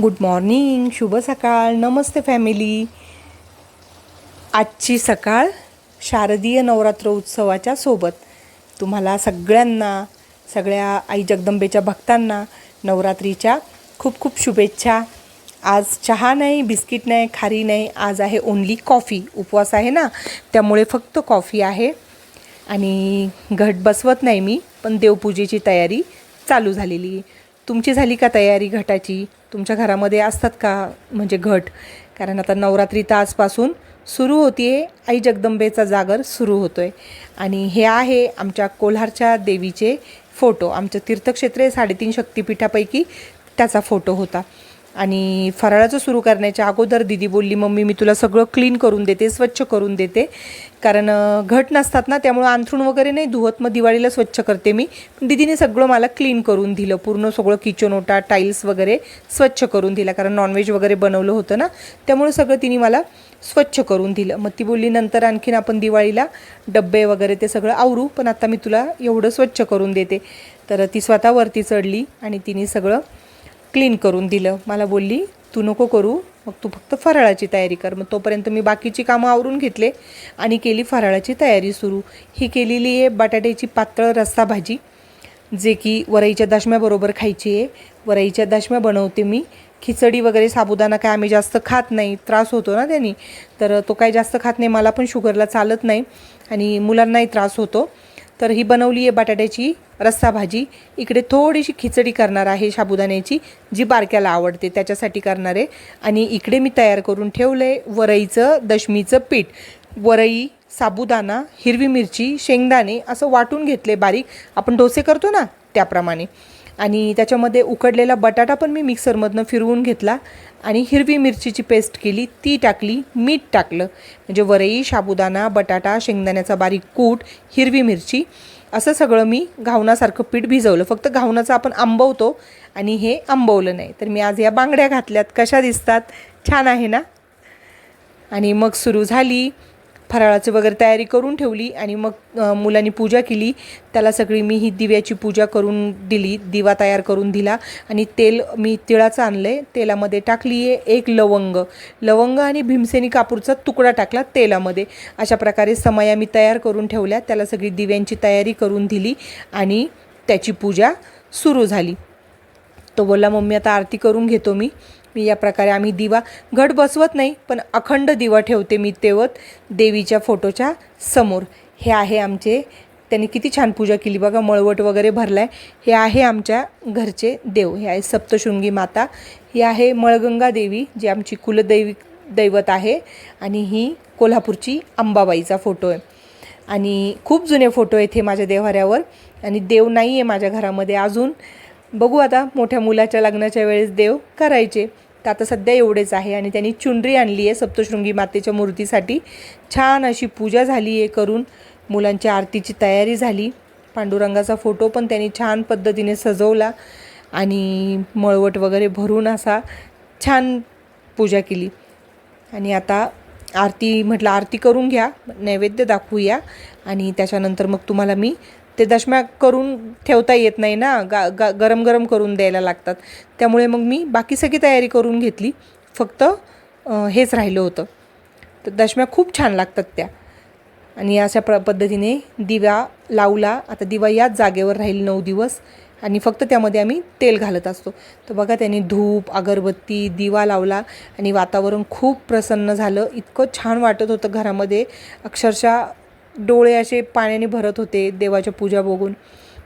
Good morning शुभ सकाळ नमस्ते family आजची सकाळ शारदीय नवरात्र उत्सवाच्या सोबत. तुम्हाला सगळ्यांना सगळ्या आई जगदंबेच्या भक्तांना नवरात्रीच्या खूप खूप शुभेच्छा. आज चहा नाही बिस्किट नाही खारी नाही आज आहे ओन्ली कॉफी उपवास आहे ना त्यामुळे फक्त कॉफी आहे. आणि घट बसवत नाही मी पण देवपूजेची तयारी चालू झालेली आहे. तुमची झाली का तयारी घटाची? तुमच्या घरामध्ये असतात का? म्हणजे घट. कारण आता नवरात्री तर आजपासून सुरू होती आहे आई जगदंबेचा जागर सुरू होतो आहे आणि हे आहे आमच्या कोल्हारच्या देवीचे फोटो. आमचं तीर्थक्षेत्र साडेतीन शक्तिपीठापैकी त्याचा फोटो होता. आणि फराळाचं सुरू करण्याच्या अगोदर दिदी बोलली मम्मी मी तुला सगळं क्लीन करून देते स्वच्छ करून देते. कारण घट नसतात ना त्यामुळं अंथरूण वगैरे नाही धुवत मग दिवाळीला स्वच्छ करते मी. पण दिदीने सगळं मला क्लीन करून दिलं पूर्ण सगळं किचन ओटा टाईल्स वगैरे स्वच्छ करून दिला. कारण नॉनव्हेज वगैरे बनवलं होतं ना त्यामुळे सगळं तिने मला स्वच्छ करून दिलं. मग ती बोलली नंतर आणखीन आपण दिवाळीला डब्बे वगैरे ते सगळं आवरू पण आता मी तुला एवढं स्वच्छ करून देते. तर ती स्वतःवरती चढली आणि तिने सगळं क्लीन करून दिलं. मला बोलली तू नको करू मग तू फक्त फराळाची तयारी कर. मग तोपर्यंत मी बाकीची कामं आवरून घेतले आणि केली फराळाची तयारी सुरू. ही केलेली आहे बटाट्याची पातळ रस्सा भाजी जे की वरईच्या दशम्याबरोबर खायची आहे. वरईच्या दशम्या बनवते मी. खिचडी वगैरे साबुदाणा काय आम्ही जास्त खात नाही त्रास होतो ना त्यांनी. तर तो काय जास्त खात नाही मला पण शुगरला चालत नाही आणि मुलांनाही त्रास होतो. तर ही बनवली आहे बटाट्याची रस्सा भाजी. इकडे थोडीशी खिचडी करणार आहे साबुदाण्याची जी बारक्याला आवडते त्याच्यासाठी करणार आहे. आणि इकडे मी तयार करून ठेवलं आहे वरईचं दशमीचं पीठ. वरई साबुदाणा हिरवी मिरची शेंगदाणे असं वाटून घेतले बारीक. आपण डोसे करतो ना त्याप्रमाणे. आणि त्याच्यामध्ये उकडलेला बटाटा पण मी मिक्सरमधनं फिरवून घेतला आणि हिरवी मिरचीची पेस्ट केली. ती टाकली मीठ टाकलं. म्हणजे वरई साबुदाणा बटाटा शेंगदाण्याचा बारीक कूट हिरवी मिरची असं सगळं मी घावणासारखं पीठ भिजवलं. फक्त घावणाचं आपण आंबवतो आणि हे आंबवलं नाही. तर मी आज या बांगड्या घातल्यात. कशा दिसतात? छान आहे ना? आणि मग सुरू झाली. फराळाचं वगैरे तयारी करून ठेवली आणि मग मुलांनी पूजा केली. त्याला सगळी मी ही दिव्याची पूजा करून दिली दिवा तयार करून दिला आणि तेल मी तिळाचं आणलं आहे तेलामध्ये टाकली आहे एक लवंग. लवंग आणि भीमसेनी कापूरचा तुकडा टाकला तेलामध्ये. अशा प्रकारे समया मी तयार करून ठेवल्या. त्याला सगळी दिव्यांची तयारी करून दिली आणि त्याची पूजा सुरू झाली. तो बोलला मम्मी आता आरती करून घेतो मी. मी या प्रकारे आम्ही दिवा घट बसवत नाही पण अखंड दिवा ठेवते मी तेवत देवीच्या फोटोच्या समोर. हे आहे आमचे त्यांनी किती छान पूजा केली बघा मळवट वगैरे भरलाय. हे आहे आमच्या घरचे देव हे आहे सप्तशृंगी माता. ही आहे मळगंगा देवी जी आमची कुलदैवी दैवत आहे. आणि ही कोल्हापूरची अंबाबाईचा फोटो आहे. आणि खूप जुने फोटो आहेत हे माझ्या देव्हाऱ्यावर. आणि देव नाही आहे माझ्या घरामध्ये अजून. बघू आता मोठ्या मुलाच्या लग्नाच्या वेळेस देव करायचे. तर आता सध्या एवढेच आहे आणि त्यांनी चुनरी आणली आहे सप्तशृंगी मातेच्या मूर्तीसाठी. छान अशी पूजा झाली आहे करून. मुलांच्या आरतीची तयारी झाली. पांडुरंगाचा फोटो पण त्यांनी छान पद्धतीने सजवला आणि मळवट वगैरे भरून असा छान पूजा केली. आणि आता आरती म्हटलं आरती करून घ्या नैवेद्य दाखवूया आणि त्याच्यानंतर मग तुम्हाला मी ते दशम्या करून ठेवता येत नाही ना गा गा गरम गरम करून द्यायला लागतात. त्यामुळे मग मी बाकी सगळी तयारी करून घेतली. फक्त हेच राहिलं होतं. तर दशम्या खूप छान लागतात त्या. आणि अशा प्र पद्धतीने दिवा लावला. आता दिवा याच जागेवर राहील नऊ दिवस. आणि फक्त त्यामध्ये आम्ही तेल घालत असतो. तर बघा त्यांनी धूप अगरबत्ती दिवा लावला. आणि वातावरण खूप प्रसन्न झालं. इतकं छान वाटत होतं घरामध्ये. अक्षरशः डोळे असे पाण्याने भरत होते देवाच्या पूजा बघून.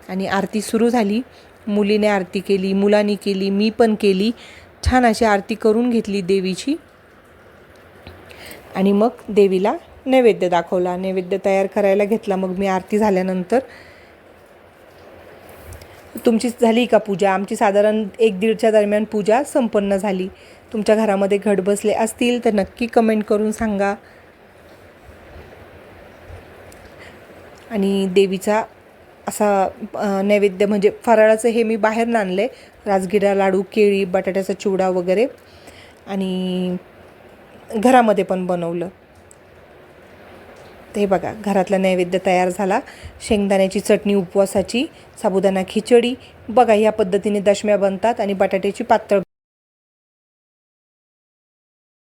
आणि आरती सुरू झाली. मुलीने आरती केली मुलांनी केली मी पण केली. छान अशी आरती करून घेतली देवीची. आणि मग देवीला नैवेद्य दाखवला. नैवेद्य तयार करायला घेतला. मग मी आरती झाल्यानंतर तुमची झाली का पूजा? आमची साधारण एक दीडच्या दरम्यान पूजा संपन्न झाली. तुमच्या घरामध्ये घट बसले असतील तर नक्की कमेंट करून सांगा. आणि देवीचा असा नैवेद्य म्हणजे फराळाचं हे मी बाहेर आणलं आहे राजगिरा लाडू केळी बटाट्याचा चिवडा वगैरे. आणि घरामध्ये पण बनवलं. ते बघा घरातला नैवेद्य तयार झाला. शेंगदाण्याची चटणी उपवासाची साबुदाणा खिचडी. बघा ह्या पद्धतीने दशम्या बनतात आणि बटाट्याची पातळ